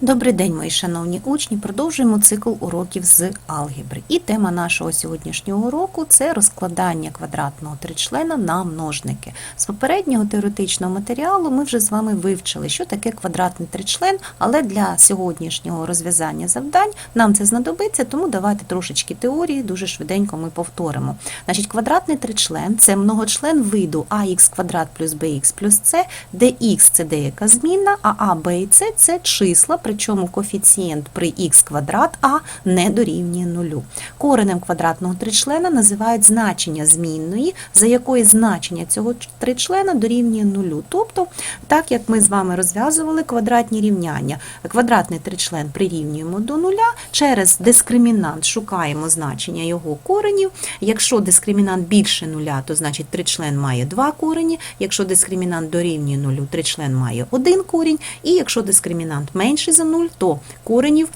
Добрий день, мої шановні учні. Продовжуємо цикл уроків з алгебри. І тема нашого сьогоднішнього уроку це розкладання квадратного тричлена на множники. З попереднього теоретичного матеріалу ми вже з вами вивчили, що таке квадратний тричлен, але для сьогоднішнього розв'язання завдань нам це знадобиться, тому давайте трошечки теорії, дуже швиденько ми повторимо. Значить, квадратний тричлен це многочлен виду ax квадрат плюс bx плюс c, де x – це деяка змінна, а a, b і c – це числа, причому коефіцієнт при х квадрат а не дорівнює нулю. Коренем квадратного тричлена називають значення змінної, за якої значення цього тричлена дорівнює нулю. Тобто, так як ми з вами розв'язували квадратні рівняння, квадратний тричлен прирівнюємо до нуля, через дискримінант шукаємо значення його коренів. Якщо дискримінант більше нуля, то значить тричлен має два корені. Якщо дискримінант дорівнює нулю, тричлен має один корінь. І якщо дискримінант менший за 0, то коренів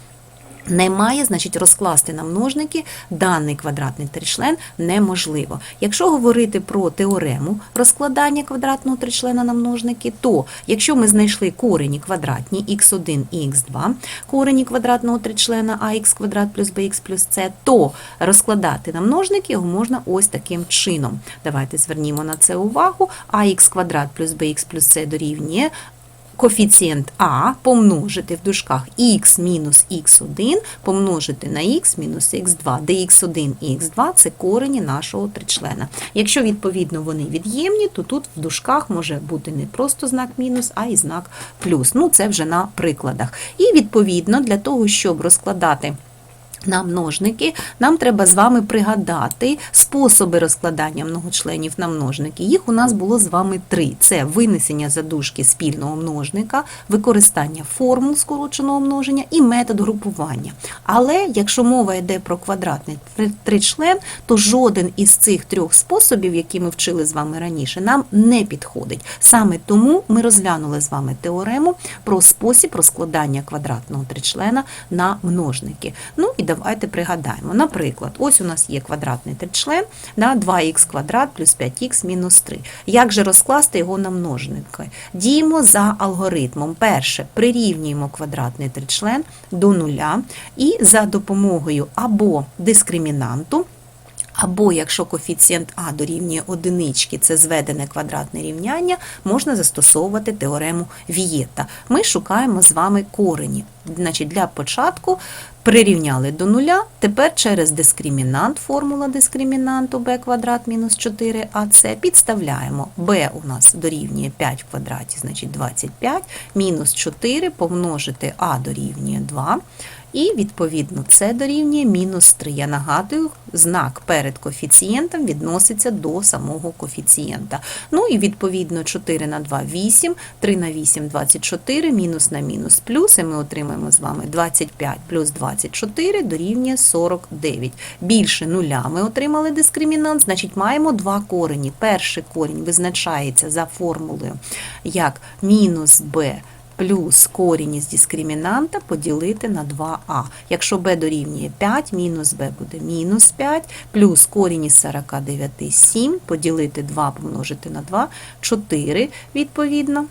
немає, значить розкласти на множники даний квадратний тричлен неможливо. Якщо говорити про теорему розкладання квадратного тричлена на множники, то якщо ми знайшли корені квадратні x1 і x2, корені квадратного тричлена ax квадрат плюс bx плюс c, то розкладати на множники його можна ось таким чином. Давайте звернімо на це увагу. ax квадрат плюс bx плюс c дорівнює коефіцієнт А помножити в дужках х мінус х1 помножити на х мінус х2, де х1 і х2 це корені нашого тричлена. Якщо, відповідно, вони від'ємні, то тут в дужках може бути не просто знак мінус, а й знак плюс. Ну, це вже на прикладах. І, відповідно, для того, щоб розкладати на множники, нам треба з вами пригадати способи розкладання многочленів на множники. Їх у нас було з вами три: це винесення задушки спільного множника, використання формул скороченого множення і метод групування. Але якщо мова йде про квадратний тричлен, то жоден із цих трьох способів, які ми вчили з вами раніше, нам не підходить. Саме тому ми розглянули з вами теорему про спосіб розкладання квадратного тричлена на множники. Ну і давайте пригадаємо. Наприклад, ось у нас є квадратний тричлен на 2х квадрат плюс 5х мінус 3. Як же розкласти його на множники? Діємо за алгоритмом. Перше, прирівнюємо квадратний тричлен до нуля і за допомогою або дискримінанту, або якщо коефіцієнт А дорівнює одинички, це зведене квадратне рівняння, можна застосовувати теорему Вієта. Ми шукаємо з вами корені. Значить, Для початку прирівняли до нуля, тепер через дискримінант, формула дискримінанту b квадрат мінус 4ac, підставляємо b у нас дорівнює 5 в квадраті, значить 25, мінус 4 помножити а дорівнює 2. І, відповідно, це дорівнює мінус 3. Я нагадую, знак перед коефіцієнтом відноситься до самого коефіцієнта. Ну і, відповідно, 4 на 2 – 8, 3 на 8 – 24, мінус на мінус плюс, і ми отримаємо з вами 25 плюс 24 дорівнює 49. Більше нуля ми отримали дискримінант, значить маємо два корені. Перший корінь визначається за формулою як мінус b плюс корінь із дискримінанта поділити на 2а. Якщо b дорівнює 5, мінус b буде мінус 5, плюс корінь із 49 – 7, поділити 2 помножити на 2 – 4, відповідно.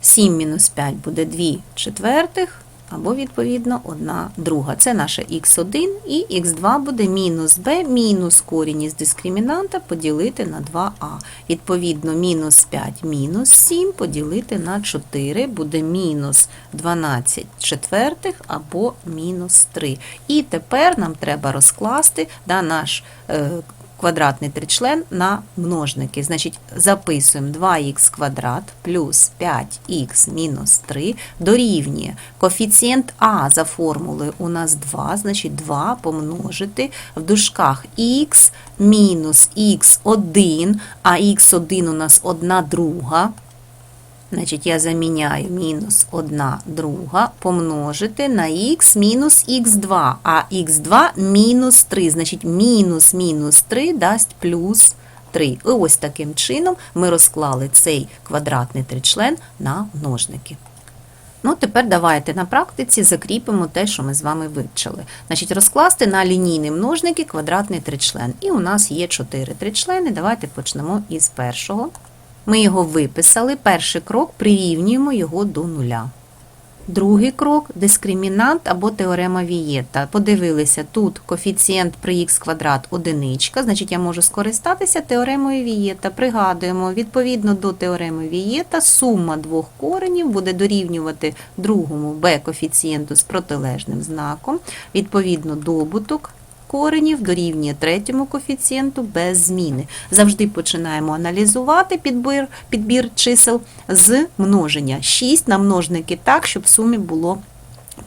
7 мінус 5 буде 2 четвертих, або, відповідно, 1 друга. Це наше х1 і х2 буде мінус b, мінус корінь із дискримінанта поділити на 2а. Відповідно, мінус 5 мінус 7 поділити на 4 буде мінус 12 четвертих або мінус 3. І тепер нам треба розкласти да, наш е, квадратний тричлен на множники. Значить, записуємо 2х квадрат плюс 5х мінус 3 дорівнює коефіцієнт А за формулою у нас 2, значить 2 помножити в дужках х мінус х1, а х1 у нас 1 друга. Значить, я заміняю мінус 1 друга помножити на х мінус х2, а х2 мінус 3. Значить, мінус мінус 3 дасть плюс 3. І ось таким чином ми розклали цей квадратний тричлен на множники. Ну, тепер давайте на практиці закріпимо те, що ми з вами вивчили. Значить, розкласти на лінійні множники квадратний тричлен. І у нас є 4 тричлени. Давайте почнемо із першого. Ми його виписали. Перший крок прирівнюємо його до нуля. Другий крок дискримінант або теорема Вієта. Подивилися, тут коефіцієнт при х квадрат одиничка, значить я можу скористатися теоремою Вієта. Пригадуємо, відповідно до теореми Вієта, сума двох коренів буде дорівнювати другому b коефіцієнту з протилежним знаком. Відповідно, добуток коренів дорівнює третьому коефіцієнту без зміни. Завжди починаємо аналізувати підбір, підбір чисел з множення. 6 на множники так, щоб в сумі було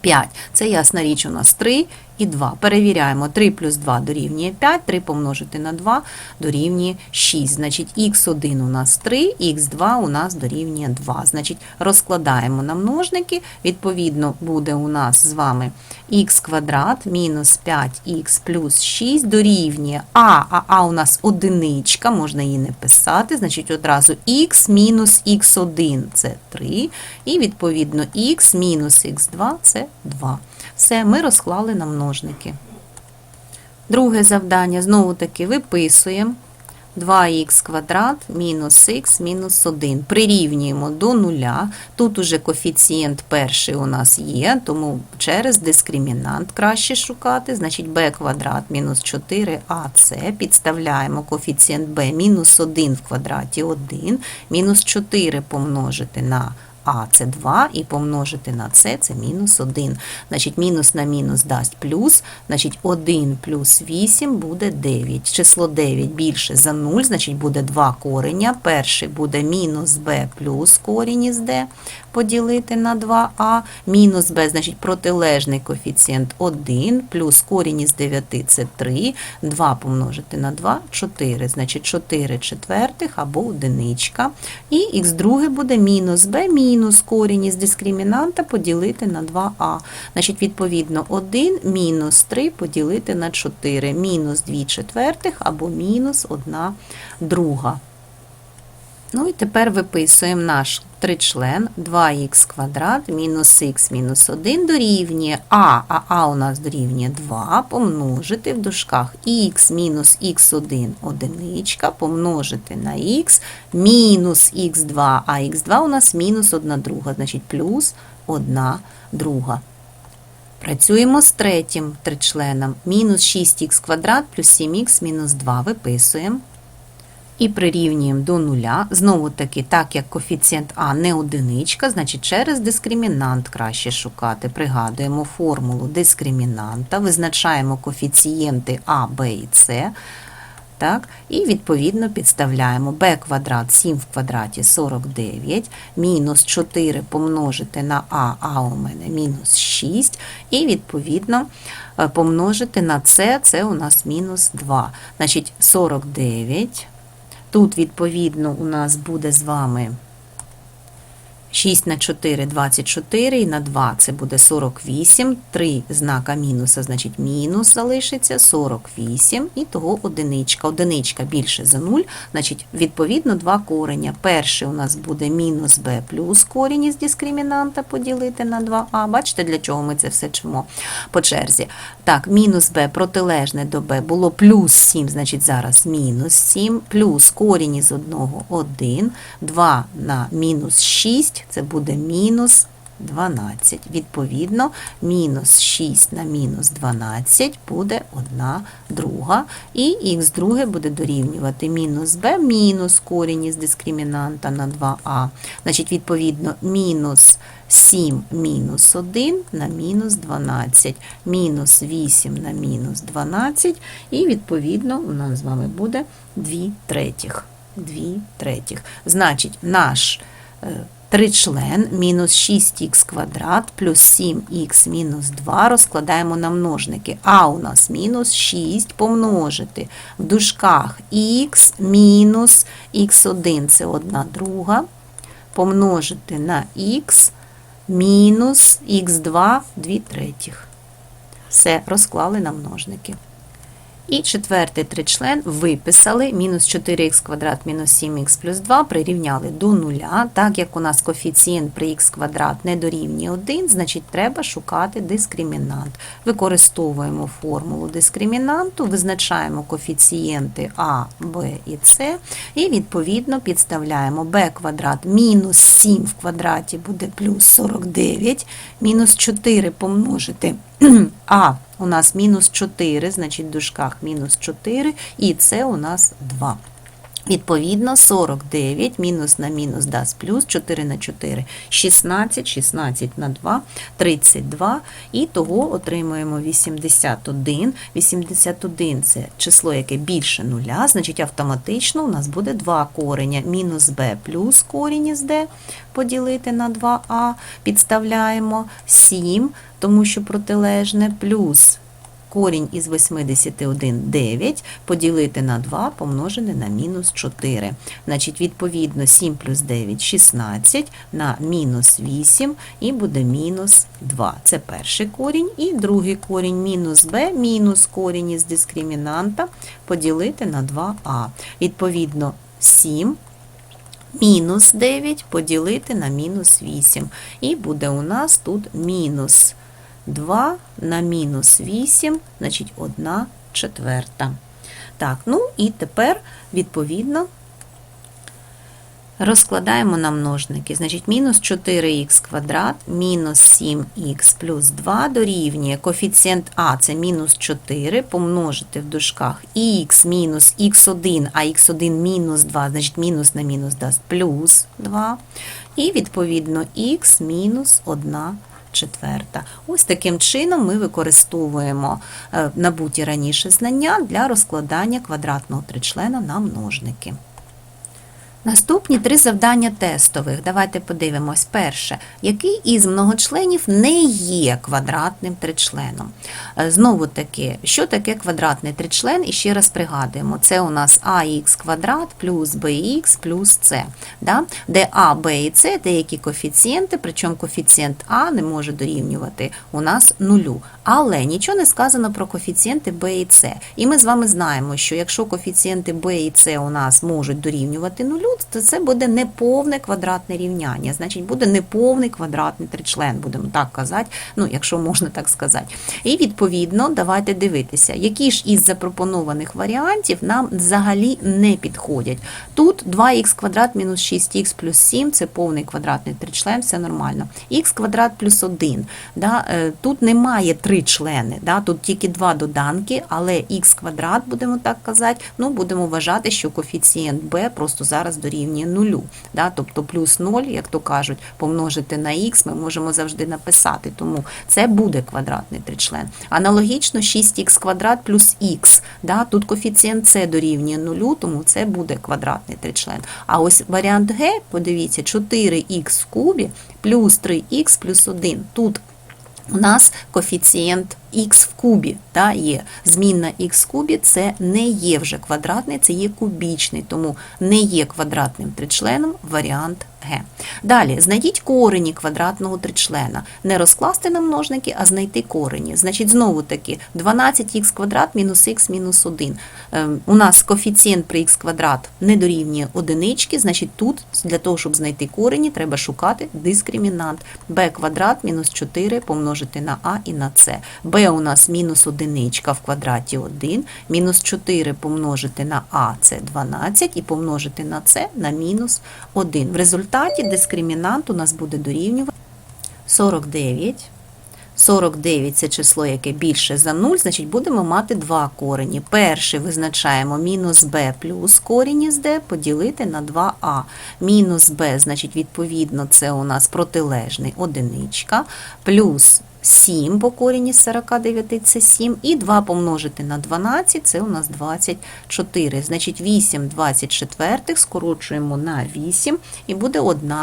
5. Це ясна річ у нас 3 і 2. Перевіряємо 3 плюс 2 дорівнює 5, 3 помножити на 2 дорівнює 6. Значить, х1 у нас 3, х2 у нас дорівнює 2. Значить, розкладаємо на множники, відповідно, буде у нас з вами х квадрат мінус 5х плюс 6 дорівнює а, а а у нас одиничка, можна її не писати, значить одразу х мінус х1 це 3, і відповідно х мінус х2 це 2. Все, ми розклали на множники. Друге завдання знову таки виписуємо 2х квадрат мінус х мінус 1. Прирівнюємо до нуля. Тут уже коефіцієнт перший у нас є, тому через дискримінант краще шукати. Значить b квадрат мінус 4ac. Підставляємо коефіцієнт b мінус 1 в квадраті 1, мінус 4 помножити на а це 2 і помножити на це це мінус 1. Значить, мінус на мінус дасть плюс, значить 1 плюс 8 буде 9. Число 9 більше за 0, значить буде 2 кореня. Перший буде мінус b плюс корінь із d поділити на 2а, мінус b, значить протилежний коефіцієнт 1, плюс корінь із 9 це 3, 2 помножити на 2 4, значить 4 четвертих або одиничка. І х друге буде мінус b, мінус корінь із дискримінанта поділити на 2а. Значить, відповідно, 1 мінус 3 поділити на 4, мінус 2 четвертих або мінус 1 друга. Ну і тепер виписуємо наш тричлен 2х квадрат мінус х мінус 1 дорівнює а, а а у нас дорівнює 2, помножити в дужках х мінус х1 одиничка, помножити на х мінус х2, а х2 у нас мінус 1 друга, значить плюс 1 друга. Працюємо з третім тричленом. Мінус 6х квадрат плюс 7х мінус 2 виписуємо. І прирівнюємо до нуля. Знову таки, так як коефіцієнт А не одиничка, значить через дискримінант краще шукати. Пригадуємо формулу дискримінанта, визначаємо коефіцієнти А, Б і С. Так, І відповідно підставляємо b квадрат 7 в квадраті 49, мінус 4 помножити на а, а у мене мінус 6, і відповідно е, помножити на С, це у нас мінус 2. Значить, 49 Тут, відповідно, у нас буде з вами 6 на 4 24 і на 2 це буде 48, 3 знака мінуса, значить мінус залишиться 48, і того одиничка. Одиничка більше за 0, значить, відповідно, два кореня. Перший у нас буде мінус b плюс корінь із дискримінанта поділити на 2а. Бачите, для чого ми це все чимо по черзі. Так, мінус b протилежне до b було плюс 7, значить зараз мінус 7, плюс корінь із 1 1, 2 на мінус 6 це буде мінус 12. Відповідно, мінус 6 на мінус 12 буде 1 друга. І х друге буде дорівнювати мінус b мінус корінь із дискримінанта на 2а. Значить, відповідно, мінус 7 мінус 1 на мінус 12, мінус 8 на мінус 12, і, відповідно, у нас з вами буде 2 третіх. 2 третіх. Значить, наш е, Тричлен мінус 6х квадрат плюс 7х мінус 2 розкладаємо на множники. А у нас мінус 6 помножити в дужках х мінус х1 це 1 друга, помножити на х мінус х2 2 третіх. Все, розклали на множники. І четвертий тричлен виписали мінус 4х квадрат мінус 7х плюс 2 прирівняли до нуля. Так як у нас коефіцієнт при х квадрат не дорівнює 1, значить треба шукати дискримінант. Використовуємо формулу дискримінанту, визначаємо коефіцієнти а, b і c, і відповідно підставляємо b квадрат мінус 7 в квадраті буде плюс 49, мінус 4 помножити а у нас мінус 4, значить в дужках мінус 4, і це у нас 2. Відповідно, 49 мінус на мінус дасть плюс 4 на 4 16, 16 на 2 32, і того отримуємо 81. 81 – це число, яке більше нуля, значить автоматично у нас буде 2 кореня мінус b плюс корінь із d поділити на 2а, підставляємо 7, тому що протилежне, плюс корінь із 81 – 9, поділити на 2 помножене на мінус 4. Значить, відповідно, 7 плюс 9 – 16, на мінус 8 і буде мінус 2. Це перший корінь. І другий корінь мінус b, мінус корінь із дискримінанта поділити на 2а. Відповідно, 7 мінус 9 поділити на мінус 8. І буде у нас тут мінус 2 на мінус 8, значить 1 четверта. Так, ну і тепер, відповідно, розкладаємо на множники. Значить, мінус 4х квадрат, мінус 7х плюс 2 дорівнює коефіцієнт А це мінус 4, помножити в дужках х мінус х1, а х1 мінус 2, значить мінус на мінус дасть плюс 2. І, відповідно, х мінус 1 четверта. Ось таким чином ми використовуємо е, набуті раніше знання для розкладання квадратного тричлена на множники. Наступні три завдання тестових. Давайте подивимось. Перше, який із многочленів не є квадратним тричленом? Е, Знову таки, що таке квадратний тричлен? І ще раз пригадуємо, це у нас ax квадрат плюс bx плюс c, да? де а, b і c деякі коефіцієнти, причому коефіцієнт а не може дорівнювати у нас нулю. Але нічого не сказано про коефіцієнти b і c. І ми з вами знаємо, що якщо коефіцієнти b і c у нас можуть дорівнювати нулю, то це буде неповне квадратне рівняння. Значить, буде неповний квадратний тричлен, будемо так казати, ну, якщо можна так сказати. І відповідно, давайте дивитися, які ж із запропонованих варіантів нам взагалі не підходять. Тут 2х квадрат мінус 6х плюс 7 це повний квадратний тричлен, все нормально. Х квадрат плюс 1. Да, е, Тут немає три члени, да, тут тільки два доданки, але х квадрат, будемо так казати, ну, будемо вважати, що коефіцієнт b просто зараз дорівнює нулю. Да, тобто плюс 0, як то кажуть, помножити на х ми можемо завжди написати, тому це буде квадратний тричлен. Аналогічно 6х квадрат плюс х. Да, тут коефіцієнт c дорівнює нулю, тому це буде квадратний тричлен. А ось варіант Г, подивіться, 4х в кубі плюс 3х плюс 1. Тут у нас коефіцієнт х в кубі та, є. Змінна х в кубі це не є вже квадратний, це є кубічний, тому не є квадратним тричленом варіант Г. Далі, знайдіть корені квадратного тричлена. Не розкласти на множники, а знайти корені. Значить, знову таки 12х квадрат мінус х мінус 1. Ем, У нас коефіцієнт при х квадрат не дорівнює одинички, значить тут для того, щоб знайти корені, треба шукати дискримінант. b квадрат мінус 4 помножити на а і на c. b у нас мінус одиничка в квадраті 1, мінус 4 помножити на а це 12 і помножити на c на мінус 1. В результаті дискримінант у нас буде дорівнювати 49. 49 це число, яке більше за 0, значить будемо мати два корені. Перший визначаємо мінус b плюс корінь із d поділити на 2а. Мінус b, значить, відповідно, це у нас протилежний одиничка, плюс 7, бо корінь із 49 це 7, і 2 помножити на 12, це у нас 24. Значить, 8 24 скорочуємо на 8, і буде 1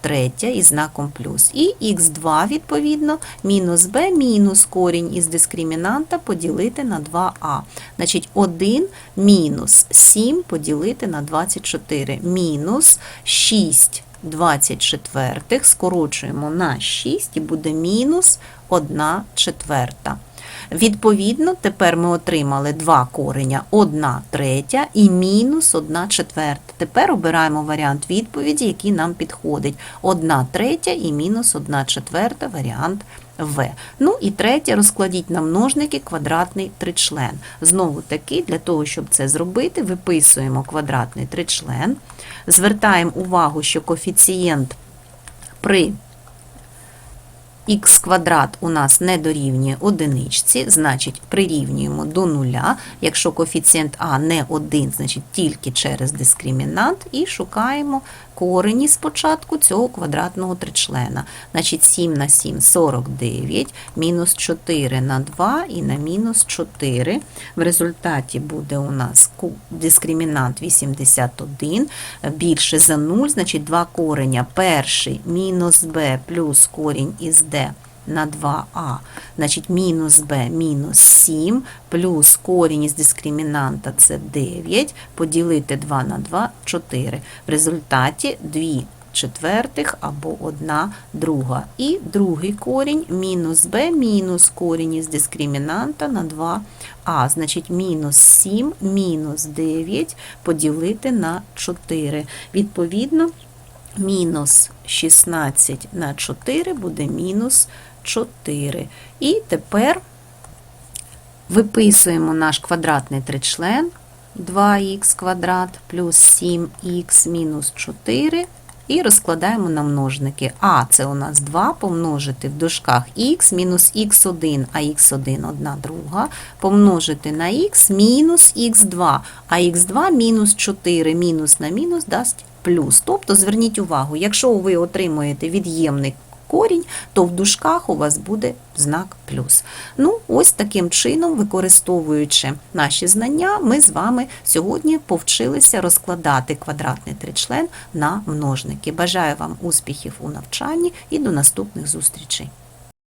третя із знаком плюс. І х2, відповідно, мінус b мінус корінь із дискримінанта поділити на 2а. Значить, 1 мінус 7 поділити на 24, мінус 6 24 скорочуємо на 6 і буде мінус 1 четверта. Відповідно, тепер ми отримали два кореня 1 третя і мінус 1 четверта. Тепер обираємо варіант відповіді, який нам підходить. 1 третя і мінус 1 четверта варіант В. Ну і третє, розкладіть на множники квадратний тричлен. Знову таки, для того, щоб це зробити, виписуємо квадратний тричлен, звертаємо увагу, що коефіцієнт при х квадрат у нас не дорівнює одиничці, значить прирівнюємо до нуля. Якщо коефіцієнт а не 1, значить тільки через дискримінант, і шукаємо корені спочатку цього квадратного тричлена. Значить 7 на 7 – 49, мінус 4 на 2 і на мінус 4. В результаті буде у нас дискримінант 81, більше за 0, значить два кореня. Перший мінус b плюс корінь із d на 2а, значить мінус b мінус 7, плюс корінь із дискримінанта це 9, поділити 2 на 2 – 4. В результаті 2 четвертих або 1 друга. І другий корінь мінус b мінус корінь із дискримінанта на 2а, значить мінус 7 мінус 9 поділити на 4. Відповідно, мінус 16 на 4 буде мінус 4. І тепер виписуємо наш квадратний тричлен 2х квадрат плюс 7х мінус 4 і розкладаємо на множники. А це у нас 2 помножити в дужках х мінус х1, а х1 одна друга, помножити на х мінус х2, а х2 мінус 4 мінус на мінус дасть плюс. Тобто зверніть увагу, якщо ви отримуєте від'ємний корінь, то в дужках у вас буде знак плюс. Ну, ось таким чином, використовуючи наші знання, ми з вами сьогодні повчилися розкладати квадратний тричлен на множники. Бажаю вам успіхів у навчанні і до наступних зустрічей!